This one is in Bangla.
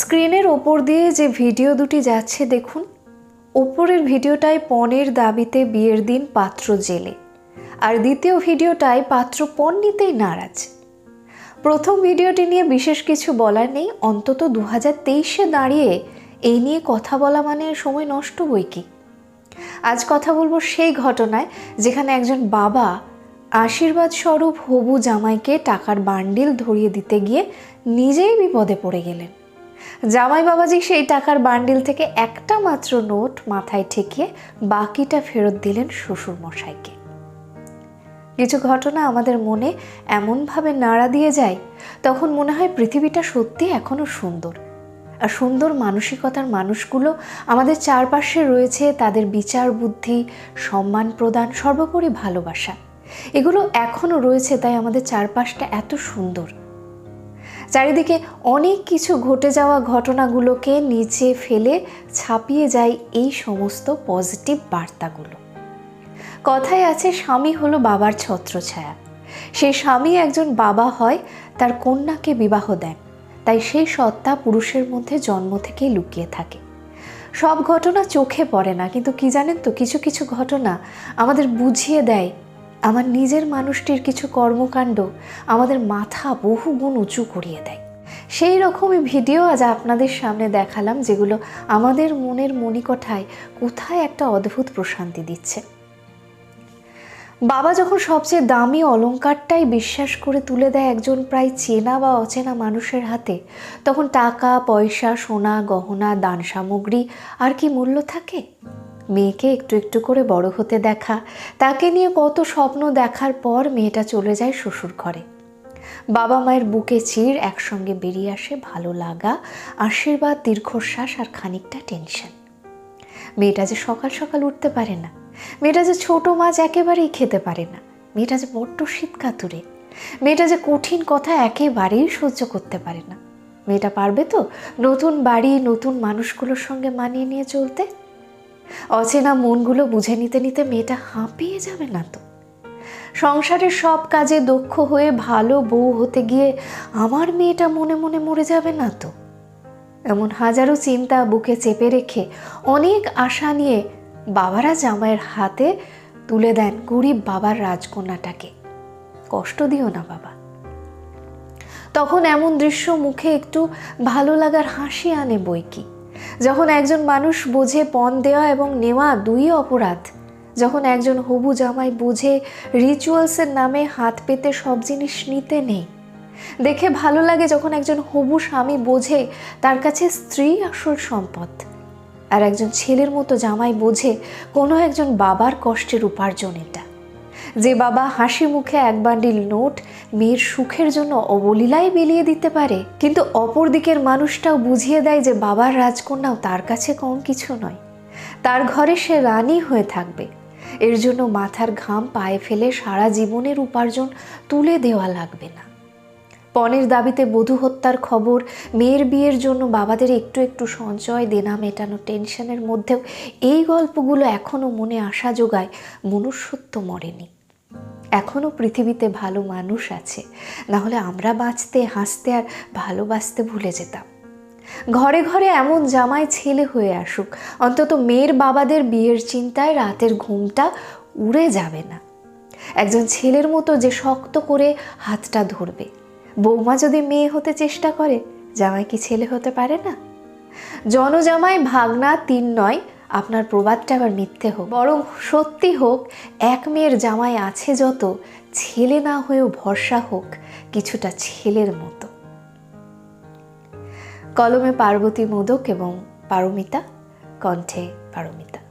স্ক্রিনের ওপর দিয়ে যে ভিডিও দুটি যাচ্ছে, দেখুন। ওপরের ভিডিওটায় পণের দাবিতে বিয়ের দিন পাত্র জেলে, আর দ্বিতীয় ভিডিওটায় পাত্র পণ নিতেই নারাজ। প্রথম ভিডিওটি নিয়ে বিশেষ কিছু বলার নেই, অন্তত দু হাজার তেইশে দাঁড়িয়ে এই নিয়ে কথা বলা মানে সময় নষ্ট বই কি? আজ কথা বলব সেই ঘটনায় যেখানে একজন বাবা আশীর্বাদ স্বরূপ হবু জামাইকে টাকার বান্ডিল ধরিয়ে দিতে গিয়ে নিজেই বিপদে পড়ে গেলেন। জামাই বাবাজি সেই টাকার বান্ডিল থেকে একটা মাত্র নোট মাথায় ঠেকিয়ে বাকিটা ফেরত দিলেন শ্বশুর মশাইকে কিছু ঘটনা আমাদের মনে এমনভাবে নাড়া দিয়ে যায়, তখন মনে হয় পৃথিবীটা সত্যি এখনও সুন্দর। আর সুন্দর মানসিকতার মানুষগুলো আমাদের চারপাশে রয়েছে, তাদের বিচার, বুদ্ধি, সম্মান প্রদান, সর্বোপরি ভালোবাসা। এগুলো এখনও রয়েছে, তাই আমাদের চারপাশটা এত সুন্দর। চারিদিকে অনেক কিছু ঘটে যাওয়া ঘটনাগুলোকে নিচে ফেলে ছাপিয়ে যায় এই সমস্ত পজিটিভ বার্তাগুলো। কথায় আছে, স্বামী হলো বাবার ছত্রছায়া। সেই স্বামী একজন বাবা হয়, তার কন্যাকে বিবাহ দেন। তাই সেই সত্তা পুরুষের মধ্যে জন্ম থেকেই লুকিয়ে থাকে। সব ঘটনা চোখে পড়ে না, কিন্তু কি জানেন তো, কিছু কিছু ঘটনা আমাদের বুঝিয়ে দেয় আমার নিজের মানুষটির কিছু কর্মকাণ্ড আমাদের মাথা বহু গুণ উঁচু করিয়ে দেয়। সেই রকমই ভিডিও আজ আপনাদের সামনে দেখালাম যেগুলো আমাদের মনের মণিকঠায় কোথায় একটা অদ্ভুত প্রশান্তি দিচ্ছে। বাবা যখন সবচেয়ে দামি অলঙ্কারটাই বিশ্বাস করে তুলে দেয় একজন প্রায় চেনা বা অচেনা মানুষের হাতে, তখন টাকা, পয়সা, সোনা, গহনা দান সামগ্রী আর কি মূল্য থাকে? মেয়েকে একটু একটু করে বড় হতে দেখা। তাকে নিয়ে কত স্বপ্ন দেখার পর মেয়েটা চলে যায় শ্বশুর ঘরে। বাবা মায়ের বুকে চির একসঙ্গে বেরিয়ে আসে ভালো লাগা, আশীর্বাদ, দীর্ঘশ্বাস আর খানিকটা টেনশন মেয়েটা যে সকাল সকাল উঠতে পারে না। মেয়েটা যে ছোট মাছ একেবারেই খেতে পারে না। মেয়েটা যে বড্ড শীত কাতুরে মেয়েটা যে কঠিন কথা একেবারেই সহ্য করতে পারে না। মেয়েটা পারবে তো নতুন বাড়ি, নতুন মানুষগুলোর সঙ্গে মানিয়ে নিয়ে চলতে? অচেনা মনগুলো বুঝে নিতে নিতে মেয়েটা হাঁপিয়ে যাবে না তো। সংসারের সব কাজে দক্ষ হয়ে ভালো বউ হতে গিয়ে আমার মেয়েটা মনে মনে মরে যাবে না তো। এমন হাজারো চিন্তা বুকে চেপে রেখে অনেক আশা নিয়ে বাবারা জামাইয়ের হাতে তুলে দেন গরিব বাবার রাজকন্যাটাকে। কষ্ট দিও না বাবা। তখন এমন দৃশ্য মুখে একটু ভালো লাগার হাসি আনে বই কি যখন একজন মানুষ বোঝে পণ দেওয়া এবং নেওয়া দুই অপরাধ, যখন একজন হবু জামাই বোঝে রিচুয়ালসের নামে হাত পেতে সব জিনিস নিতে নেই। দেখে ভালো লাগে যখন একজন হবু স্বামী বোঝে তার কাছে স্ত্রী আসল সম্পদ, আর একজন ছেলের মতো জামাই বোঝে কোনো একজন বাবার কষ্টের উপার্জন এটা। যে বাবা হাসি মুখে এক বান্ডিল নোট মেয়ের সুখের জন্য অবলীলাই বিলিয়ে দিতে পারে, কিন্তু অপর দিকের মানুষটাও বুঝিয়ে দেয় যে বাবার রাজকন্যাও তার কাছে কম কিছু নয়। তার ঘরে সে রানী হয়ে থাকবে। এর জন্য মাথার ঘাম পায়ে ফেলে সারা জীবনের উপার্জন তুলে দেওয়া লাগবে না। পণের দাবিতে বধূ হত্যার খবর, মেয়ের বিয়ের জন্য বাবাদের একটু একটু সঞ্চয়, দেনা মেটানো টেনশনের মধ্যেও এই গল্পগুলো এখনও মনে আসা যোগায়। মনুষ্যত্ব মরেনি। এখনও পৃথিবীতে ভালো মানুষ আছে। না হলে আমরা বাঁচতে, হাসতে আর ভালোবাসতে ভুলে যেতাম। ঘরে ঘরে এমন জামাই ছেলে হয়ে আসুক, অন্তত মেয়ের বাবাদের বিয়ের চিন্তায় রাতের ঘুমটা উড়ে যাবে না। একজন ছেলের মতো যে শক্ত করে হাতটা ধরবে। বৌমা যদি মেয়ে হতে চেষ্টা করে, জামাই কি ছেলে হতে পারে না? জনজামাই ভাগনা তিন নয়, আপনার প্রবাদটা আবার মিথ্যে হোক। বরং সত্যি হোক, এক মেয়ের জামাই আছে যত, ছেলে না হয়েও ভরসা হোক, কিছুটা ছেলের মতো। কলমে পার্বতী মোদক এবং পারমিতা, কণ্ঠে পারমিতা।